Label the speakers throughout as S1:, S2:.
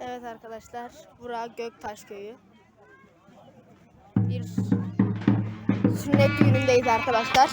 S1: Evet arkadaşlar, bura Göktaş köyü. Bir sünnet düğünündeyiz arkadaşlar.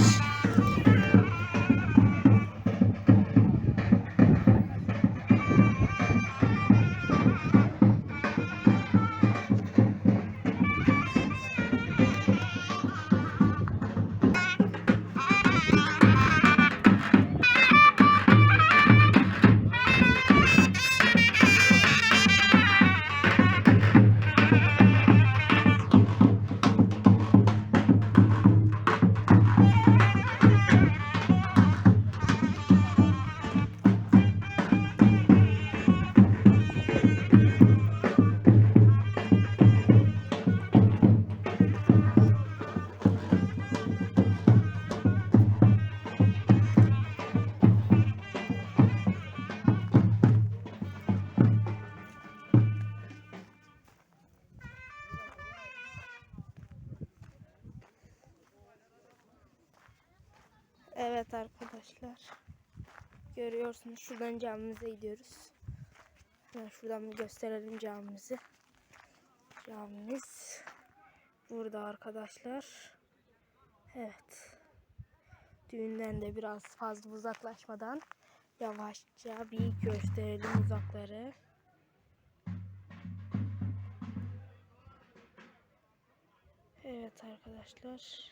S1: Görüyorsunuz şuradan camimize gidiyoruz. Hemen şuradan bir gösterelim camimizi. Camimiz burada arkadaşlar. Evet. Düğünden de biraz fazla uzaklaşmadan yavaşça bir gösterelim uzakları. Evet arkadaşlar.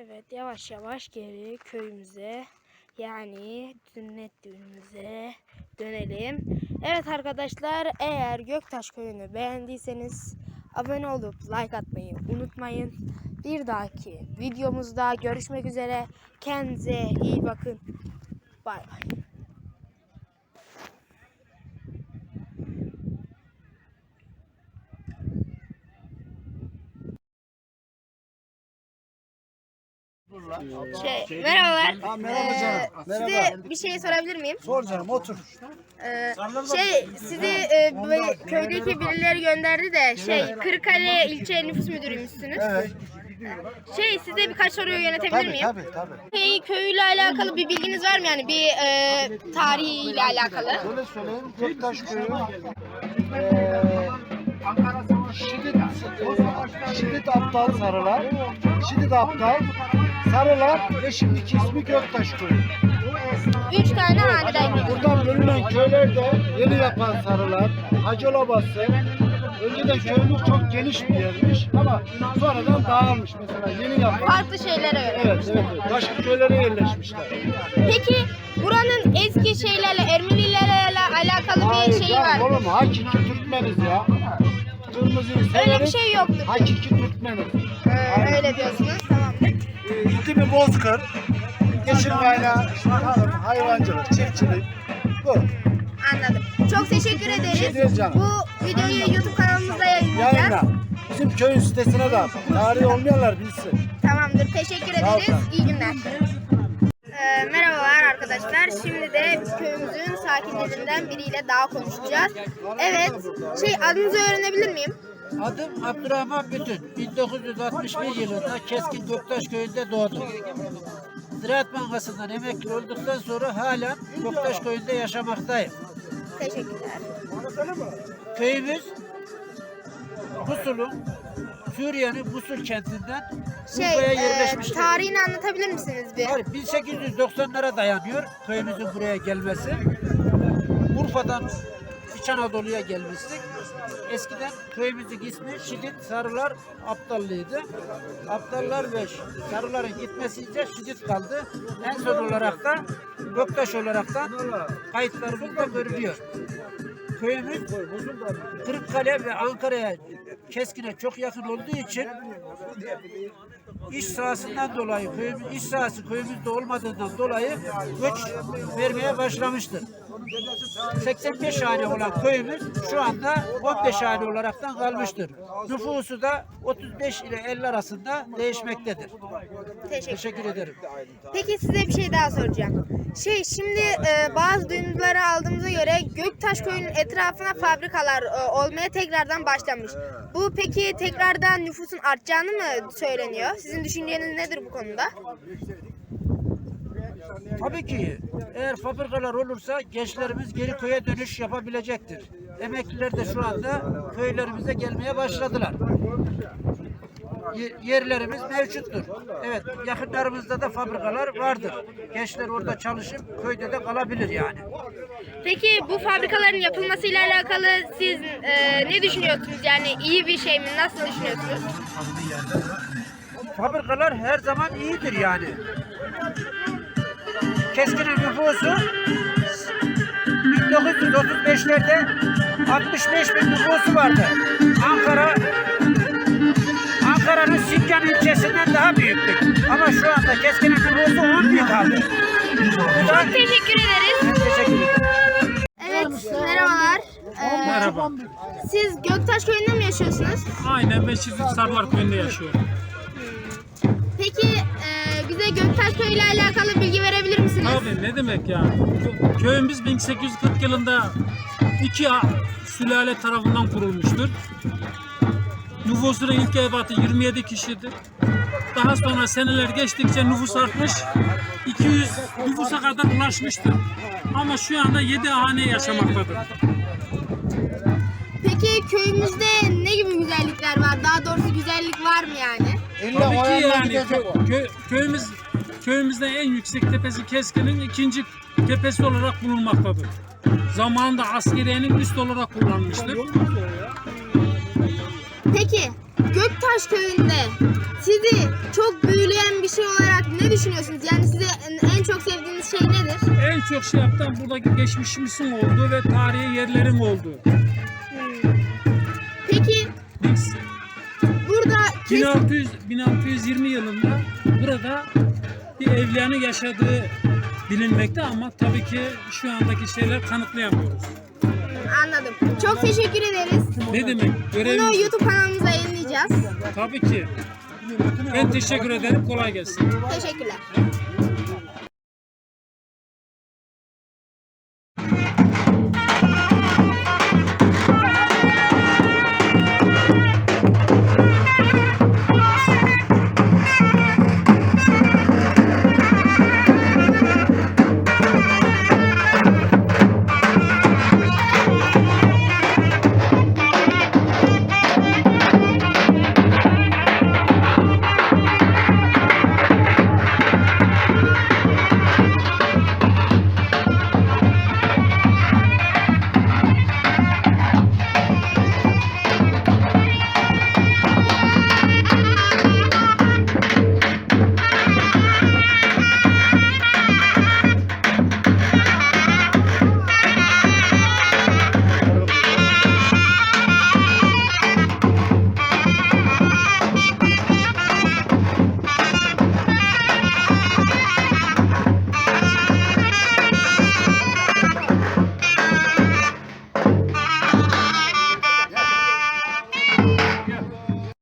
S1: Evet yavaş yavaş geri köyümüze yani sünnet düğünümüze dönelim. Evet arkadaşlar eğer Göktaş köyünü beğendiyseniz abone olup like atmayı unutmayın. Bir dahaki videomuzda görüşmek üzere. Kendinize iyi bakın. Bay bay. Şey, merhabalar.
S2: Ha, merhaba canım.
S1: Ee,
S2: Merhaba.
S1: Size bir şey sorabilir miyim?
S2: Sor canım otur.
S1: Ee, şey sizi e, böyle köydeki birileri gönderdi de şey Kırıkkale ilçe nüfus müdürüymüşsünüz.
S2: Evet.
S1: Şey size birkaç soru yönetebilir
S2: Tabii
S1: miyim?
S2: tabii tabii.
S1: Şey, köyüyle alakalı bir bilginiz var mı yani bir e, tarihiyle alakalı?
S2: Şöyle söyleyeyim. Göktaş köyü. Eee Şiddet, Şiddet Aptal Sarılar. Şiddet Aptal Sarılar ve şimdiki ismi Göktaş köyü.
S1: Üç tane haneden geliyor.
S2: Buradan bölünen köylerde yeni yapan Sarılar, Hacıolabası, önceden köyümüz çok geniş bir yermiş ama sonradan dağılmış mesela yeni yapan.
S1: Farklı şeylere göre.
S2: Evet, evet, evet. Başka köylere yerleşmişler.
S1: Peki buranın eski şeylerle Ermenilerle alakalı bir
S2: Hayır
S1: şeyi
S2: canım,
S1: var mı?
S2: oğlum hakiki Türkmeniz ya. Kırmızıyı
S1: Öyle bir
S2: severiz.
S1: şey yoktur.
S2: Hakiki Türkmeniz.
S1: Ee,
S2: bozkır. Geçim kaynağı işte tarım, hayvancılık, çiftçilik. Bu.
S1: Anladım. Çok teşekkür
S2: şey
S1: ederiz.
S2: değil canım.
S1: Bu videoyu YouTube kanalımızda yayınlayacağız.
S2: Yayınla. Bizim köyün sitesine de. Tarihi olmayanlar bilsin.
S1: Tamamdır. Teşekkür ederiz. İyi günler. Ee, merhabalar arkadaşlar. Şimdi de köyümüzün sakinlerinden biriyle daha konuşacağız. Evet. Şey adınızı öğrenebilir miyim?
S3: Adım Abdurrahman Bütün. 1961 yılında Keskin Göktaş köyünde doğdum. Ziraat Bankası'ndan emekli olduktan sonra hala Göktaş köyünde yaşamaktayım.
S1: Teşekkürler.
S3: Köyümüz Musul'un Suriye'nin Musul kentinden
S1: Şey,
S3: Urfa'ya
S1: e,
S3: yerleşmiştir.
S1: tarihini anlatabilir misiniz bir?
S3: Var, 1890'lara dayanıyor köyümüzün buraya gelmesi. Urfa'dan İç Anadolu'ya gelmiştik. Eskiden köyümüzün ismi Şidit Sarılar Aptallıydı. Aptallar ve Sarıların gitmesiyle Şidit kaldı. En son olarak da Göktaş olarak da kayıtlarımızda görülüyor. Köyümüz Kırıkkale ve Ankara'ya Keskin'e çok yakın olduğu için iş sahasından dolayı köyümüz iş sahası köyümüzde olmadığından dolayı göç vermeye başlamıştır. 85 hane olan köyümüz şu anda 15 hane olaraktan kalmıştır. Nüfusu da 35 ile 50 arasında değişmektedir.
S1: Teşekkür.
S3: Teşekkür ederim.
S1: Peki size bir şey daha soracağım. Şey şimdi e, bazı duyumları aldığımıza göre Göktaş köyünün etrafına fabrikalar e, olmaya tekrardan başlamış. Bu peki tekrardan nüfusun artacağını mı söyleniyor? Sizin düşünceniz nedir bu konuda?
S3: Tabii ki eğer fabrikalar olursa gençlerimiz geri köye dönüş yapabilecektir. Emekliler de şu anda köylerimize gelmeye başladılar. Ye- Yerlerimiz mevcuttur. Evet, yakınlarımızda da fabrikalar vardır. Gençler orada çalışıp köyde de kalabilir yani.
S1: Peki bu fabrikaların yapılmasıyla alakalı siz e, ne düşünüyorsunuz? Yani iyi bir şey mi? Nasıl düşünüyorsunuz?
S3: Fabrikalar her zaman iyidir yani. Keskin'in nüfusu 1935'lerde 65 bin nüfusu vardı. Ankara Ankara'nın Sincan ilçesinden daha büyüktü. Ama şu anda Keskin'in nüfusu 10 bin kaldı. Da
S1: Teşekkür ederiz.
S3: Teşekkür ederim.
S1: Evet, merhabalar. Ee,
S4: Merhaba.
S1: Siz Göktaş Köyü'nde mi yaşıyorsunuz?
S4: Aynen ben Çizik Sarılar Köyü'nde yaşıyorum.
S1: Peki Göktaş Köyü ile alakalı bilgi verebilir misiniz?
S4: Abi ne demek ya? Köyümüz 1840 yılında iki a- sülale tarafından kurulmuştur. Nüfusunun ilk ebatı 27 kişidir. Daha sonra seneler geçtikçe nüfus artmış, 200 nüfusa kadar ulaşmıştır. Ama şu anda 7 hane yaşamaktadır.
S1: Peki köyümüzde ne gibi güzellikler var? Daha doğrusu güzellik var mı yani?
S4: Tabii ki yani kö- kö- köyümüz köyümüzde en yüksek tepesi Keskin'in ikinci tepesi olarak bulunmaktadır. Zamanında askeriyenin üst olarak kullanmıştır.
S1: Peki Göktaş Köyü'nde sizi çok büyüleyen bir şey olarak ne düşünüyorsunuz? Yani size en- çok sevdiğiniz şey nedir?
S4: En çok şey yaptan buradaki geçmişimizin olduğu ve tarihi yerlerin olduğu.
S1: Peki
S4: Biz
S1: burada kes-
S4: 1600 1620 yılında burada bir evliyanın yaşadığı bilinmekte ama tabii ki şu andaki şeyler kanıtlayamıyoruz.
S1: anladım. Çok teşekkür ederiz.
S4: Ne demek?
S1: Bunu
S4: Görevimiz
S1: YouTube kanalımıza yayınlayacağız.
S4: tabii ki. Ben teşekkür ederim. Kolay gelsin.
S1: Teşekkürler.